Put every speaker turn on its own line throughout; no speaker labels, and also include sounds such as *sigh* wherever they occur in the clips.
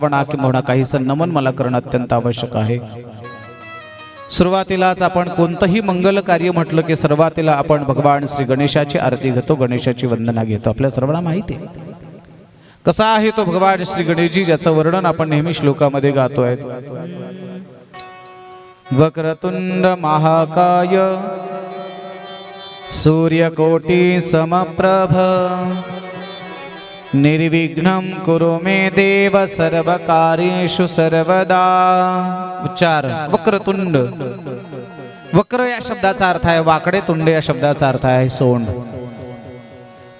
म्हणा किंवा काहीसं नमन मला करणं अत्यंत आवश्यक आहे. सुरुवातीलाच आपण कोणतंही मंगल कार्य म्हटलं की सुरुवातीला आपण भगवान श्री गणेशाची आरती घेतो गणेशाची वंदना घेतो. आपल्या सर्वांना माहिती आहे. कसा आहे तो भगवान श्री गणेशजी ज्याचं वर्णन आपण नेहमी श्लोकामध्ये गातोय? वक्रतुंड महाकाय सूर्यकोटी समप्रभ निर्विघ्नं कुरु मे देव सर्वकार्येषु सर्वदा। उच्चार वक्रतुंड वक्र या शब्दाचा अर्थ आहे वाकडे तुंड या शब्दाचा अर्थ आहे सोंड।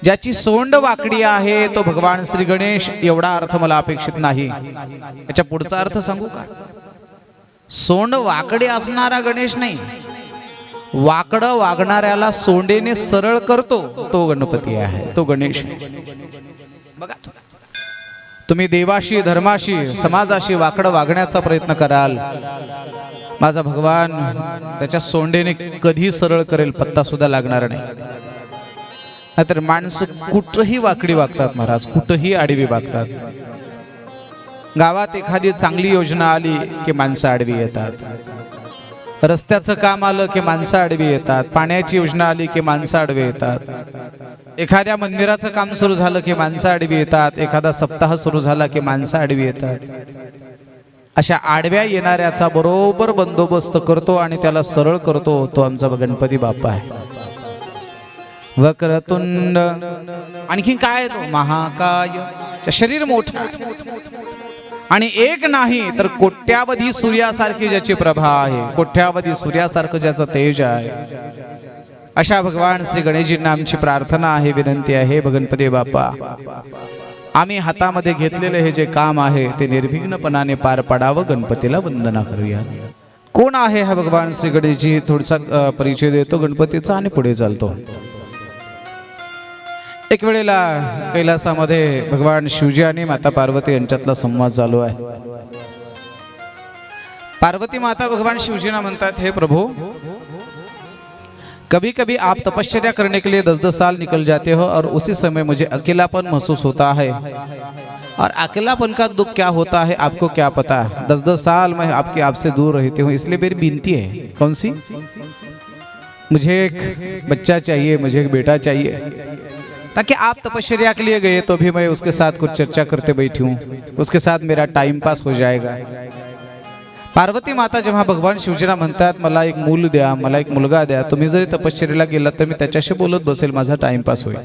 ज्याची सोंड वाकडी आहे तो भगवान श्री गणेश एवढा अर्थ मला अपेक्षित नाही। याच्या पुढचा अर्थ सांगू का? सोंड वाकडी असणारा गणेश नाही। वाकडं वागणाऱ्याला सोंडेने सरळ करतो तो गणपती आहे तो गणेश। आहे. तुम्ही देवाशी धर्माशी समाजाशी वाकडं वागण्याचा प्रयत्न कराल. माझा भगवान त्याच्या सोंडेने कधी सरळ करेल पत्ता सुद्धा लागणार नाही. नाहीतर माणसं कुठंही वाकडी वागतात महाराज कुठंही आडवी वागतात. गावात एखादी चांगली योजना आली की माणसं आडवी येतात. रस्त्याचं काम आलं की माणसं आडवी येतात. पाण्याची योजना आली की माणसं आडवी येतात. एखाद्या मंदिराचं काम सुरू झालं की माणसं आडवी येतात. एखादा सप्ताह सुरू झाला की माणसं आडवी येतात. अशा आडव्या येणाऱ्याचा बरोबर बंदोबस्त करतो आणि त्याला सरळ करतो तो आमचा गणपती बाप्पा आहे. वक्रतुंड. आणखी काय तो? महाकाय. शरीर मोठं. आणि एक नाही तर कोट्यावधी सूर्यासारखी ज्याची प्रभा आहे कोट्यावधी सूर्यासारखं ज्याचं तेज आहे. अशा भगवान श्री गणेशजींना आमची प्रार्थना आहे विनंती आहे भगणपती बाप्पा. आम्ही हातामध्ये घेतलेलं हे जे काम आहे ते निर्विघ्नपणाने पार पाडावं गणपतीला वंदना करूया. कोण आहे हा भगवान श्री गणेशजी? थोडासा परिचय देतो गणपतीचा आणि पुढे चालतो. एक वेळेला कैलासामध्ये भगवान शिवजी आणि माता पार्वती यांच्यातला संवाद चालू आहे. पार्वती माता भगवान शिवजीना म्हणतात हे प्रभू कभी कभी आप तपश्चर्या करने के लिए दस दस साल निकल जाते हो और उसी समय मुझे अकेलापन महसूस होता है। और अकेलापन का दुख क्या होता है आपको क्या पता? है दस दस साल मैं आपके आपसे दूर रहती हूँ इसलिए मेरी विनती है। कौन सी? मुझे एक बच्चा चाहिए मुझे एक बेटा चाहिए। ताकि आप तपश्चर्या के लिए गए तो भी मैं उसके साथ कुछ चर्चा करते बैठी हूँ। उसके साथ मेरा टाइम पास हो जाएगा। पार्वती माता जेव्हा भगवान शिवजीला म्हणतात मला एक मूल द्या मला एक मुलगा द्या तुम्ही जरी तपश्चर्याला गेलात तर मी त्याच्याशी बोलत बसेल माझा टाइमपास होईल.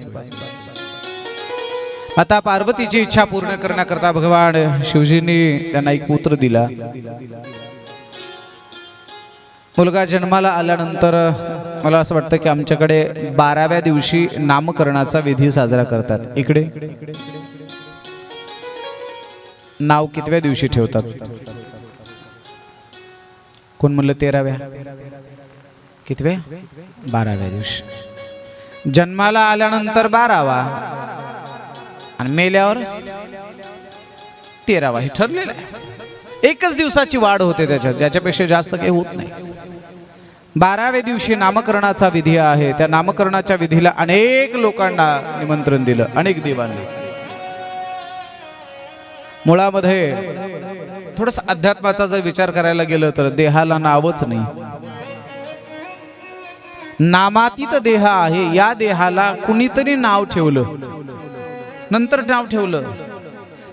आता पार्वतीची इच्छा पूर्ण करण्याकरता भगवान शिवजींनी त्यांना एक पुत्र दिला. मुलगा जन्माला आल्यानंतर मला असं वाटतं की आमच्याकडे बाराव्या दिवशी नामकरणाचा विधी साजरा करतात. इकडे. नाव कितव्या दिवशी ठेवतात? कोण म्हणलं तेराव्या? कितव्या? बाराव्या दिवशी. जन्माला आल्यानंतर बारावा. आणि मेल्यावर तेरावा. हे ठरलेलं आहे. एकच दिवसाची वाढ होते त्याच्यात. ज्याच्यापेक्षा जास्त काही होत नाही. बाराव्या दिवशी नामकरणाचा विधी आहे. त्या नामकरणाच्या विधीला अनेक लोकांना निमंत्रण दिलं. अनेक देवांनी. मुळामध्ये थोडस अध्यात्माचा जर विचार करायला गेलं तर देहाला नावच नाही. नामातीत देह आहे. या देहाला कुणीतरी नाव ठेवलं. नंतर नाव ठेवलं.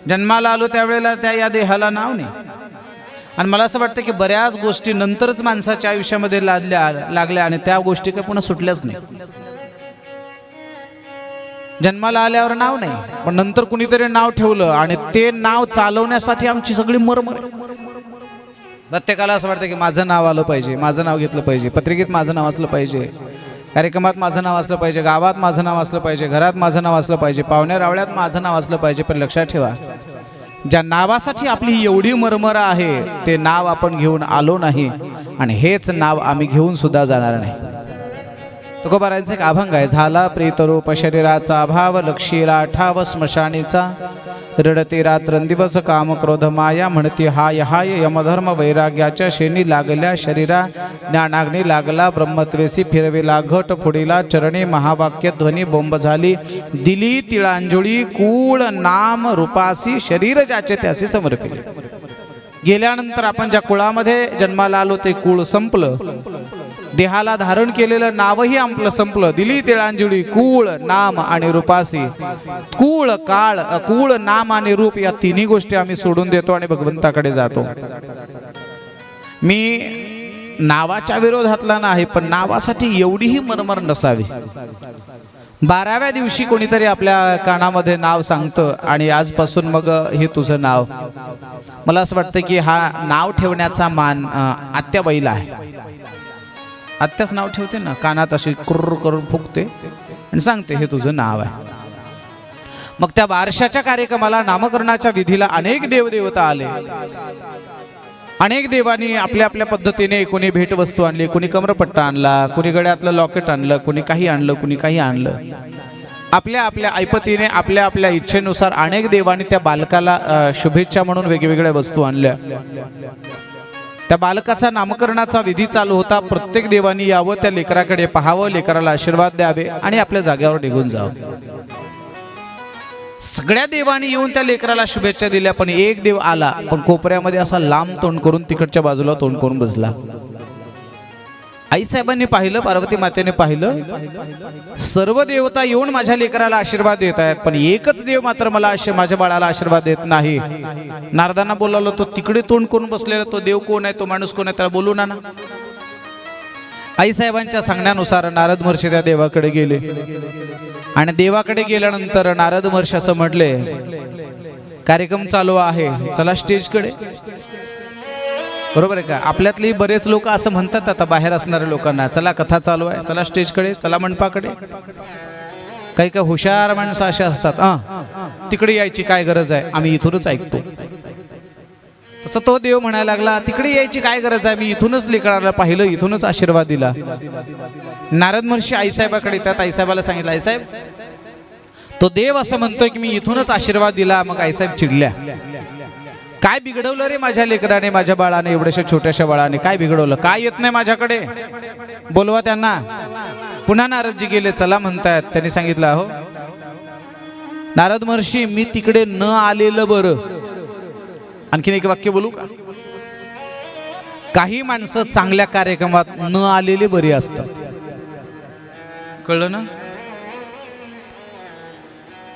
जन्माला आलो त्यावेळेला त्या या देहाला नाव नाही. आणि मला असं वाटतं की बऱ्याच गोष्टी नंतरच माणसाच्या आयुष्यामध्ये लादल्या लागल्या आणि त्या गोष्टी काही पुन्हा सुटल्याच नाही. जन्माला आल्यावर नाव नाही पण नंतर कुणीतरी नाव ठेवलं आणि ते नाव चालवण्यासाठी आमची सगळी मरमर. प्रत्येकाला असं वाटतं की माझं नाव आलं पाहिजे माझं नाव घेतलं पाहिजे पत्रिकेत माझं नाव असलं पाहिजे कार्यक्रमात माझं नाव असलं पाहिजे गावात माझं नाव असलं पाहिजे घरात माझं नाव असलं पाहिजे पाहुण्या रावळ्यात माझं नाव असलं पाहिजे पण लक्षात ठेवा ज्या नावासाठी आपली एवढी मरमर आहे ते नाव आपण घेऊन आलो नाही. आणि हेच नाव आम्ही घेऊन सुद्धा जाणार नाही. तुकोबारांचे एक अभंग आहे. झाला प्रेतरूप शरीराचा अभाव लक्षीला ठाव स्मशानीचा. रडते रात्रंदिवस काम क्रोध माया म्हणती हाय हाय यमधर्म वैराग्याच्या शेणी लागल्या शरीरा. ज्ञानाग्नी लागला ब्रह्मत्वेसी फिरविला घट फुडीला चरणी महावाक्य ध्वनी बोंब झाली. दिली तिळांजुळी कूळ नाम रूपासी शरीर ज्याचे त्यासी समर्पिले. गेल्यानंतर आपण ज्या कुळामध्ये जन्माला आलो ते कुळ संपलं. देहाला धारण केलेलं नावही आपलं संपलं. दिली तिळांजुळी कूळ नाम आणि रूपासी. कूळ काळ कूळ नाम आणि रूप या तिन्ही गोष्टी आम्ही सोडून देतो आणि भगवंताकडे जातो. मी नावाच्या विरोधातला नाही पण नावासाठी एवढीही मरमर नसावी. बाराव्या दिवशी कोणीतरी आपल्या कानामध्ये नाव सांगतं आणि आजपासून मग हे तुझं नाव. मला असं वाटतं की हा नाव ठेवण्याचा मान आत्याबैल आत्याबाईला आहे. आत्याच नाव ठेवते ना कानात अशी कुर्र करून फुकते आणि सांगते हे तुझं नाव आहे. मग त्या बारशाच्या कार्यक्रमाला नामकरणाच्या विधीला अनेक देवदेवता आले. अनेक देवांनी आपल्या आपल्या पद्धतीने कोणी भेटवस्तू आणली कोणी कमरपट्टा आणला कोणी गळ्यातलं लॉकेट आणलं कोणी काही आणलं कोणी काही आणलं. आपल्या आपल्या ऐपतीने आपल्या आपल्या इच्छेनुसार अनेक देवांनी त्या बालकाला शुभेच्छा म्हणून वेगवेगळ्या वस्तू आणल्या. त्या बालकाचा नामकरणाचा विधी चालू होता. प्रत्येक देवानी यावं त्या लेकराकडे पाहावं लेकराला आशीर्वाद द्यावे आणि आपल्या जागेवर निघून जावं. सगळ्या देवानी येऊन त्या लेकराला शुभेच्छा दिल्या पण एक देव आला. पण कोपऱ्यामध्ये असा लांब तोंड करून तिकडच्या बाजूला तोंड करून बसला. आईसाहेबांनी पाहिलं पार्वती मातेने पाहिलं. सर्व देवता येऊन माझ्या लेकराला आशीर्वाद देत आहेत पण एकच देव मात्र मला माझ्या बाळाला आशीर्वाद देत नाही. नारदांना बोलावलं तो तिकडे तोंड करून बसलेला तो देव कोण आहे तो माणूस कोण आहे त्याला बोलू ना ना आईसाहेबांच्या सांगण्यानुसार नारद महर्षी त्या देवाकडे गेले. आणि देवाकडे गेल्यानंतर नारद महर्षी असं म्हटले कार्यक्रम चालू आहे चला स्टेजकडे बरोबर आहे का? आपल्यातली बरेच लोक असं म्हणतात आता बाहेर असणाऱ्या लोकांना चला कथा चालू आहे. चला स्टेजकडे चला मंडपाकडे. काही काही हुशार माणसं असे असतात हा तिकडे यायची काय गरज आहे? आम्ही इथूनच ऐकतो. तसं तो देव म्हणायला लागला तिकडे यायची काय गरज आहे? मी इथूनच लेकराला पाहिलं इथूनच आशीर्वाद दिला. नारद महर्षी आईसाहेबाकडे येतात आईसाहेबाला सांगितलं आईसाहेब तो देव असं म्हणतोय की मी इथूनच आशीर्वाद दिला. मग आईसाहेब चिडल्या. काय बिघडवलं रे माझ्या लेकराने माझ्या बाळाने एवढ्याशा छोट्याशा बाळाने? काय बिघडवलं? काय येत नाही माझ्याकडे? बोलवा त्यांना. पुन्हा नारदजी गेले चला म्हणतायत. त्यांनी सांगितलं अहो नारद महर्षी मी तिकडे न आलेलं बरं. आणखीन एक वाक्य बोलू का? काही माणसं चांगल्या कार्यक्रमात न आलेले बरी असतात. कळलं ना?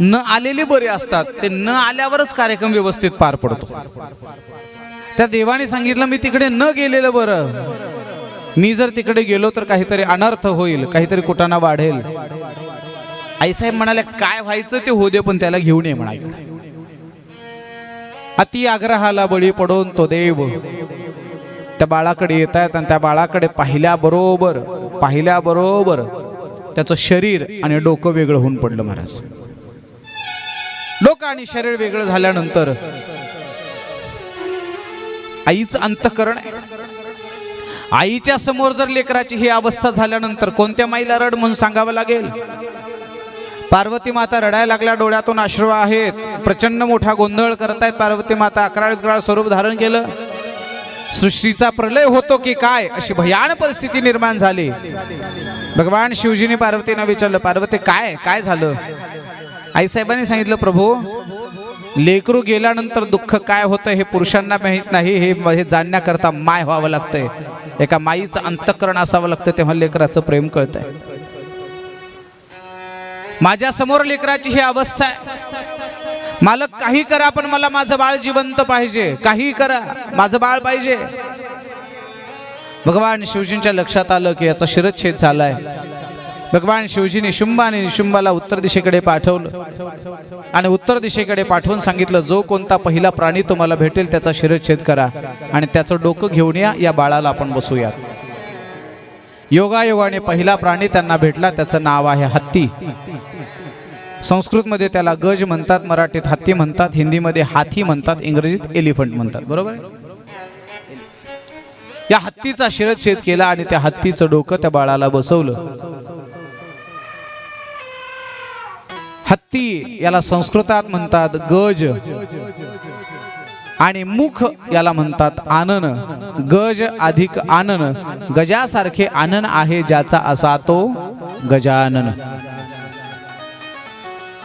न आलेले बरे असतात ते न आल्यावरच कार्यक्रम व्यवस्थित पार पडतो. त्या देवाने सांगितलं मी तिकडे न गेलेलं बरं. मी जर तिकडे गेलो तर काहीतरी अनर्थ होईल काहीतरी कुटाणा वाढेल. आईसाहेब म्हणाले काय व्हायचं ते होऊ दे पण त्याला घेऊन ये म्हणा अति आग्रहाला बळी पडून तो देव त्या बाळाकडे येत आहेत आणि त्या बाळाकडे पाहिल्याबरोबर पाहिल्याबरोबर त्याचं शरीर आणि डोकं वेगळं होऊन पडलं महाराज. डोकं आणि शरीर वेगळं झाल्यानंतर आईचं अंतकरण आईच्या समोर जर लेकराची ही अवस्था झाल्यानंतर कोणत्या माईला रड म्हणून सांगावं लागेल? पार्वती माता रडायला लागल्या डोळ्यातून अश्रू आहेत. प्रचंड मोठा गोंधळ करतायत पार्वती माता. अकराळ विकराळ स्वरूप धारण केलं. सृष्टीचा प्रलय होतो की काय? अशी भयान परिस्थिती निर्माण झाली. भगवान शिवजीने पार्वतीनं विचारलं पार्वती काय? काय झालं? आईसाहेबांनी सांगितलं प्रभू लेकरू गेल्यानंतर दुःख काय होतं हे पुरुषांना माहीत नाही हे हे जाणण्याकरता माय व्हावं लागतंय. एका माईचं अंतकरण असावं लागतं तेव्हा लेकराचं प्रेम कळतंय. माझ्यासमोर लेकराची ही अवस्था आहे. मालक काही करा पण मला माझं बाळ जिवंत पाहिजे. काही करा माझं बाळ पाहिजे. भगवान शिवजींच्या लक्षात आलं की याचा शिरच्छेद झालाय. भगवान शिवजीने शुंभ आणि निशुंभाला उत्तर दिशेकडे पाठवलं. आणि उत्तर दिशेकडे पाठवून सांगितलं जो कोणता पहिला प्राणी तुम्हाला भेटेल त्याचा शिरच्छेद करा आणि त्याचं डोकं घेऊन या या बाळाला आपण बसूयात. योगायोगाने पहिला प्राणी त्यांना भेटला त्याचं नाव आहे हत्ती. संस्कृतमध्ये त्याला गज म्हणतात मराठीत हत्ती म्हणतात हिंदीमध्ये हाथी म्हणतात इंग्रजीत एलिफंट म्हणतात. बरोबर या हत्तीचा शिरच्छेद केला आणि त्या हत्तीचं डोकं त्या बाळाला बसवलं. ती याला संस्कृतात म्हणतात गज. आणि मुख याला म्हणतात आनन गज अधिक आनन गजासारखे आनन आहे ज्याचा असा तो गजानन.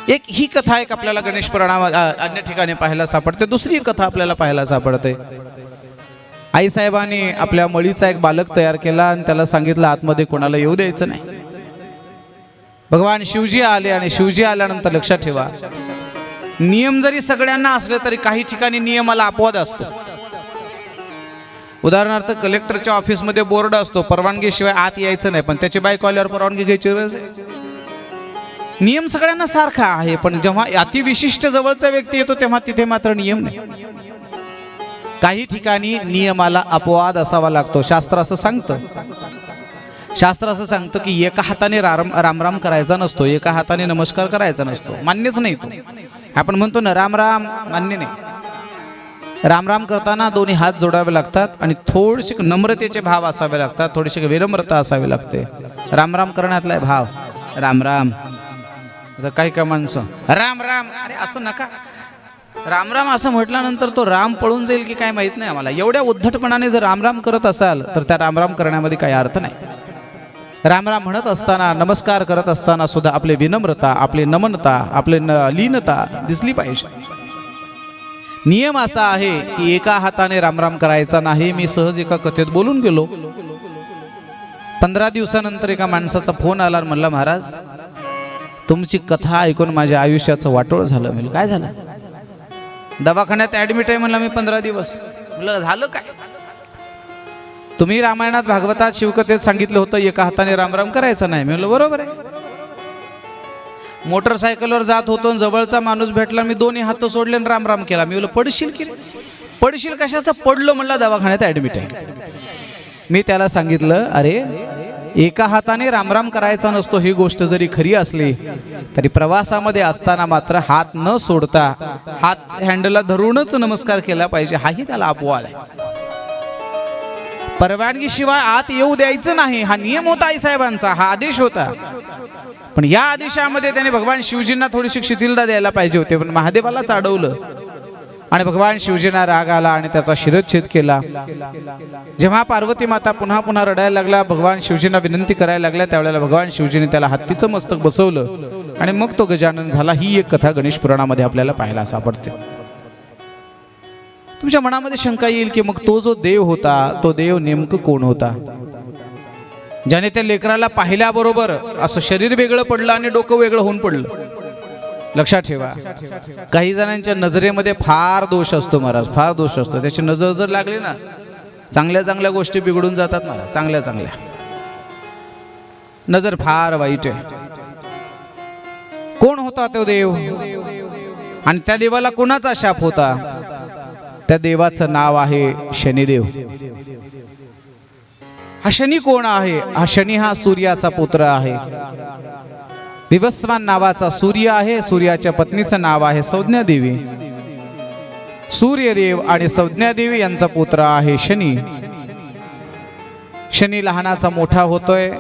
एक ही कथा एक आपल्याला गणेश पुराणामध्ये अन्य ठिकाणी पाहायला सापडते. दुसरी कथा आपल्याला पाहायला सापडते. आईसाहेबांनी आपल्या मळीचा एक बालक तयार केला आणि त्याला सांगितलं आतमध्ये कोणाला येऊ द्यायचं नाही. भगवान शिवजी आले आणि शिवजी आल्यानंतर लक्षात ठेवा. नियम जरी सगळ्यांना असले तरी काही ठिकाणी नियमाला अपवाद असतो. उदाहरणार्थ कलेक्टरच्या ऑफिसमध्ये बोर्ड असतो परवानगीशिवाय आत यायचं नाही पण त्याची बाईक आल्यावर परवानगी घ्यायची गरज आहे. नियम सगळ्यांना सारखा आहे पण जेव्हा अतिविशिष्ट जवळचा व्यक्ती येतो तेव्हा तिथे मात्र नियम नाही. काही ठिकाणी नियमाला अपवाद असावा लागतो शास्त्र असं सांगतं. शास्त्र असं सांगतं की एका हाताने राम रामराम करायचा नसतो एका हाताने नमस्कार करायचा नसतो. मान्यच नाही तो. आपण म्हणतो ना राम राम मान्य नाही. राम राम करताना दोन्ही हात जोडावे लागतात आणि थोडेसे नम्रतेचे भाव असावे लागतात थोडीशी विनम्रता असावी लागते. राम राम करण्यातला आहे भाव. राम राम. आता काही काय माणसं? राम राम. अरे असं नका. राम राम असं म्हटल्यानंतर तो राम पळून जाईल की काय माहीत नाही आम्हाला. एवढ्या उद्धटपणाने जर रामराम करत असाल तर त्या रामराम करण्यामध्ये काही अर्थ नाही. रामराम म्हणत असताना नमस्कार करत असताना सुद्धा आपली विनम्रता आपली नमनता आपली न लीनता दिसली पाहिजे. नियम असा आहे की एका हाताने रामराम करायचा नाही मी सहज एका कथेत बोलून गेलो. पंधरा दिवसानंतर एका माणसाचा फोन आला म्हणला महाराज तुमची कथा ऐकून माझ्या आयुष्याचं वाटोळ झालं. म्हणजे काय झालं? दवाखान्यात ऍडमिट आहे म्हणलं मी पंधरा दिवस. म्हणलं झालं काय? तुम्ही रामायणात भागवतात शिवकथेत सांगितलं होतं एका हाताने रामराम करायचा नाही. म्हणलं बरोबर आहे. मोटरसायकलवर जात होतो आणि जवळचा माणूस भेटला मी दोन्ही हात सोडले आणि रामराम केला. मी म्हणलं पडशील की पडशील कशाचं? पडलो म्हणलं दवाखान्यात ऍडमिट आहे. मी त्याला सांगितलं अरे एका हाताने रामराम करायचा नसतो ही गोष्ट जरी खरी असली तरी प्रवासामध्ये असताना मात्र हात न सोडता हात हँडलला धरूनच नमस्कार केला पाहिजे. हाही त्याला अपवाद आहे. परवानगीशिवाय आत येऊ द्यायचं नाही. हा नियम होता आई साहेबांचा. हा आदेश होता. पण या आदेशामध्ये त्याने भगवान शिवजींना थोडीशी शिथिलता द्यायला पाहिजे होते. पण महादेवाला चाडवलं. आणि भगवान शिवजींना राग आला आणि त्याचा शिरच्छेद केला. जेव्हा पार्वती माता पुन्हा पुन्हा रडायला लागला भगवान शिवजींना विनंती करायला लागल्या त्यावेळेला भगवान शिवजीने त्याला हत्तीचं मस्तक बसवलं. आणि मग तो गजानन झाला. ही एक कथा गणेश पुराणामध्ये आपल्याला पाहायला सापडते. तुमच्या मनामध्ये शंका येईल की मग तो जो देव होता तो देव नेमकं कोण होता? ज्याने त्या लेकराला पाहिल्याबरोबर असं शरीर वेगळं पडलं आणि डोकं वेगळं होऊन पडलं. लक्षात ठेवा. काही जणांच्या नजरेमध्ये फार दोष असतो महाराज फार दोष असतो. त्याची नजर जर लागली ना चांगल्या चांगल्या गोष्टी बिघडून जातात महाराज चांगल्या चांगल्या. नजर फार वाईट आहे. कोण होता तो देव? आणि त्या देवाला कोणाचा शाप होता? त्या देवाचं नाव आहे शनिदेव. हा शनी कोण आहे? हा शनी हा सूर्याचा पुत्र आहे. विवस्वान नावाचा सूर्य आहे सूर्याच्या पत्नीचं नाव आहे संज्ञादेवी. सूर्यदेव आणि संज्ञादेवी यांचा पुत्र आहे शनी. शनी लहानाचा मोठा होतोय.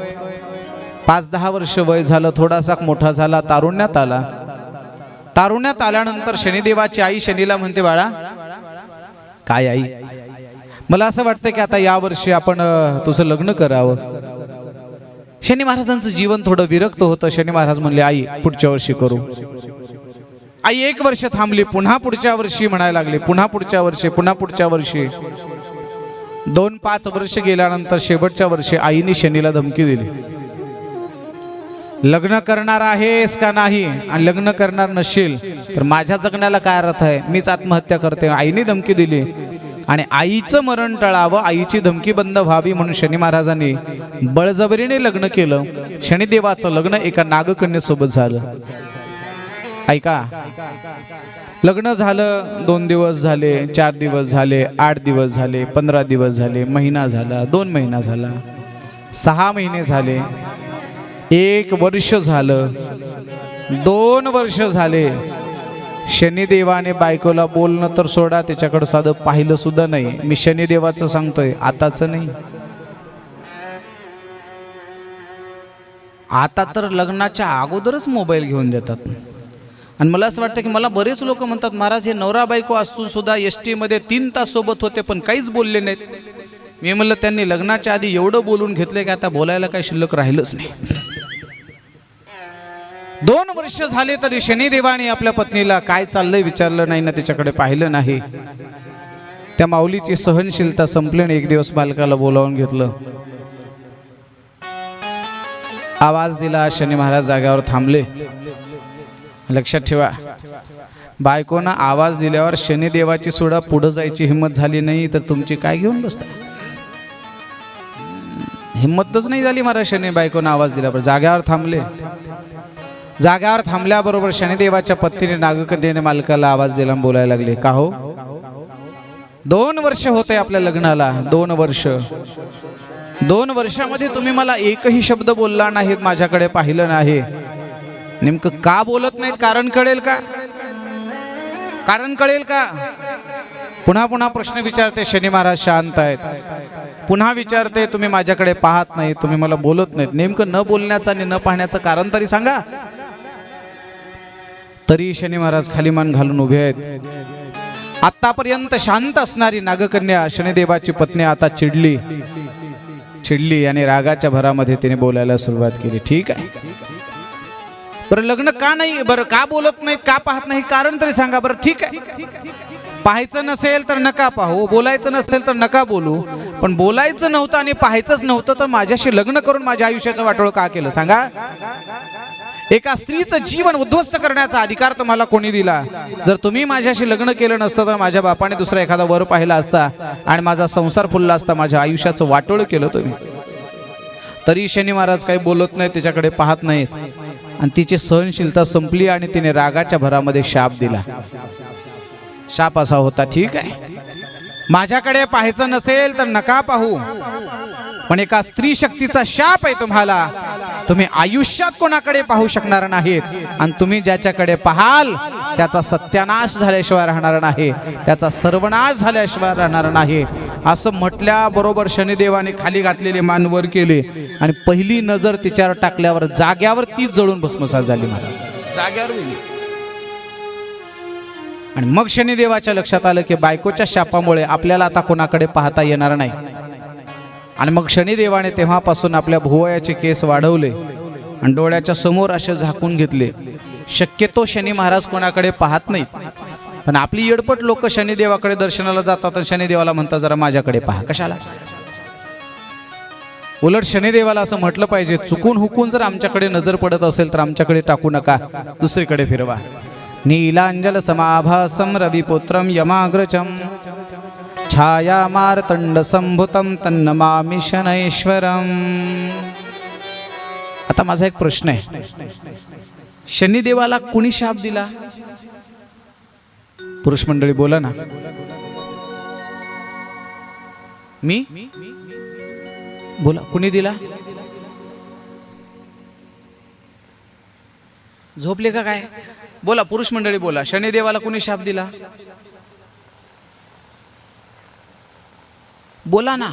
पाच दहा वर्ष वय झालं थोडासा मोठा झाला तारुण्यात आला. तारुण्यात आल्यानंतर शनिदेवाची आई शनीला म्हणते बाळा काय आई? मला असं वाटतं की आता यावर्षी आपण तुझं लग्न करावं. शनी महाराजांचं जीवन थोडं विरक्त होतं. शनी महाराज म्हणले आई पुढच्या वर्षी करू. आई एक वर्ष थांबली पुन्हा पुढच्या वर्षी म्हणायला लागली पुन्हा पुढच्या वर्षी पुन्हा पुढच्या वर्षी. दोन पाच वर्ष गेल्यानंतर शेवटच्या वर्षी आईने शनीला धमकी दिली. लग्न करणार आहेस का नाही? आणि लग्न करणार नसशील तर माझ्या जगण्याला काय अर्थ आहे? मीच आत्महत्या करते आईने धमकी दिली. आणि आईचं मरण टळावं आईची धमकी बंद व्हावी म्हणून शनी महाराजांनी बळजबरीने लग्न केलं. शनिदेवाचं लग्न एका नागकन्येसोबत झालं. ऐका. लग्न झालं दोन दिवस झाले चार दिवस झाले आठ दिवस झाले पंधरा दिवस झाले महिना झाला दोन महिना झाला सहा महिने झाले. एक वर्ष झालं. दोन वर्ष झाले. शनिदेवाने बायकोला बोलणं तर सोडा त्याच्याकडं साधं पाहिलं सुद्धा नाही. मी शनिदेवाचं सांगतोय आताच नाही. आता तर लग्नाच्या अगोदरच मोबाईल घेऊन देतात. आणि मला असं वाटतं की मला बरेच लोक म्हणतात महाराज हे नवरा बायको असून सुद्धा एस टीमध्ये तीन तास सोबत होते पण काहीच बोलले नाहीत. मी म्हणलं त्यांनी लग्नाच्या आधी एवढं बोलून घेतलं की? आता बोलायला काही शिल्लक राहिलंच नाही. दोन वर्ष झाले तरी शनिदेवाने आपल्या पत्नीला काय चाललंय विचारलं नाही ना तिच्याकडे पाहिलं नाही. त्या माऊलीची सहनशीलता संपली आणि एक दिवस बालकाला बोलावून घेतलं. आवाज दिला शनी महाराज जाग्यावर थांबले. लक्षात ठेवा बायकोनं आवाज दिल्यावर शनिदेवाची सुद्धा पुढं जायची हिंमत झाली नाही तर तुमची काय घेऊन बसता? हिंमतच नाही झाली मला शनी बायकोनं आवाज दिला बरं जाग्यावर थांबले. जाग्यावर थांबल्याबरोबर शनिदेवाच्या पत्नीने नागकन्येने मालकाला आवाज दिला आणि बोलायला लागले का हो? दोन वर्ष होते आपल्या लग्नाला दोन वर्ष. दोन वर्षामध्ये तुम्ही मला एकही शब्द बोलला नाहीत माझ्याकडे पाहिलं नाही. नेमकं का बोलत नाहीत? कारण कळेल का? कारण कळेल का? पुन्हा पुन्हा प्रश्न विचारते शनी महाराज शांत आहेत. पुन्हा विचारते तुम्ही माझ्याकडे पाहत नाही तुम्ही मला बोलत नाहीत. नेमकं न बोलण्याचं आणि न पाहण्याचं कारण तरी सांगा. तरी शनी महाराज खाली मान घालून उभे आहेत. आतापर्यंत शांत असणारी नागकन्या शनिदेवाची पत्नी आता चिडली. चिडली आणि रागाच्या भरामध्ये तिने बोलायला सुरुवात केली. ठीक आहे. बरं लग्न का नाही बरं का बोलत नाहीत का पाहत नाही कारण तरी सांगा. बरं ठीक आहे. पाहायचं नसेल तर नका पाहू. बोलायचं नसेल तर नका बोलू. पण बोलायचं नव्हतं आणि पाहायचंच नव्हतं तर माझ्याशी लग्न करून माझ्या आयुष्याचं वाटोळ का केलं? सांगा. एका स्त्रीचं जीवन उद्ध्वस्त करण्याचा अधिकार तुम्हाला कोणी दिला? जर तुम्ही माझ्याशी लग्न केलं नसतं तर माझ्या बापाने दुसरा एखादा वर पाहिला असता आणि माझा संसार फुलला असता माझ्या आयुष्याचं वाटोळ केलं तुम्ही. तरी शनी महाराज काही बोलत नाही तिच्याकडे पाहत नाहीत. आणि तिची सहनशीलता संपली आणि तिने रागाच्या भरामध्ये शाप दिला. शाप असा होता ठीक आहे. माझ्याकडे पाहायचं नसेल तर नका पाहू. पण एका स्त्री शक्तीचा शाप आहे तुम्हाला. तुम्ही आयुष्यात कोणाकडे पाहू शकणार नाहीत. आणि तुम्ही ज्याच्याकडे पाहाल त्याचा सत्यानाश झाल्याशिवाय राहणार नाही. त्याचा सर्वनाश झाल्याशिवाय राहणार नाही. असं म्हटल्याबरोबर शनिदेवाने खाली घातलेले मान वर केले. आणि पहिली नजर तिच्यावर टाकल्यावर जाग्यावर तीच जळून भस्मसात झाली. महाराज जाग्यावर गेली. आणि मग शनिदेवाच्या लक्षात आलं की बायकोच्या शापामुळे आपल्याला आता कोणाकडे पाहता येणार नाही. आणि मग शनिदेवाने तेव्हापासून आपल्या भुवयाचे केस वाढवले आणि डोळ्याच्या समोर असे झाकून घेतले. शक्यतो शनी महाराज कोणाकडे पाहत नाहीत. पण आपली येडपट लोक शनिदेवाकडे दर्शनाला जातात आणि शनिदेवाला म्हणतात जरा माझ्याकडे पहा. कशाला? उलट शनिदेवाला असं म्हटलं पाहिजे चुकून हुकून जर आमच्याकडे नजर पडत असेल तर आमच्याकडे टाकू नका दुसरीकडे फिरवा. नीलांजल रविपुत्रं यमाग्रजं यमाग्रजम। छाया तन्नमामि शनैश्वरम् आता माझा एक प्रश्न आहे. शनिदेवाला कुणी शाप दिला? पुरुष मंडळी बोला ना. मी? बोला कुणी दिला? झोपले का काय? बोला पुरुष मंडळी बोला. शनिदेवाला कुणी शाप दिला? बोला ना.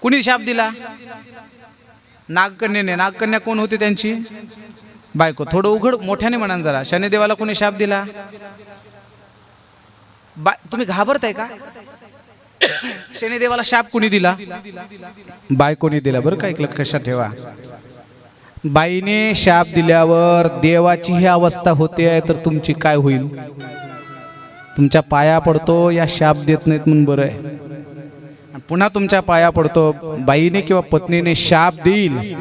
कुणी शाप दिला? नागकन्याने. नागकन्या कोण होती त्यांची? बायको. थोडं उघड मोठ्याने म्हणा जरा. शनिदेवाला कोणी शाप दिला? बा तुम्ही घाबरताय का? *coughs* शनिदेवाला शाप कुणी दिला? बायकोनी दिला. बरं का एक लक्षात ठेवा. बाईने शाप दिल्यावर देवाची ही अवस्था होते आहे तर तुमची काय होईल? तुमच्या पाया पडतो या शाप देत नाहीत म्हणून बरं आहे. पुन्हा तुमच्या पाया पडतो बाईने किंवा पत्नीने शाप देईल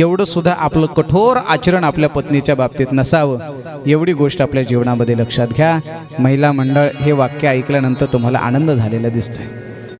एवढं सुद्धा आपलं कठोर आचरण आपल्या पत्नीच्या बाबतीत नसावं. एवढी गोष्ट आपल्या जीवनामध्ये लक्षात घ्या. महिला मंडळ हे वाक्य ऐकल्यानंतर तुम्हाला आनंद झालेला दिसतोय.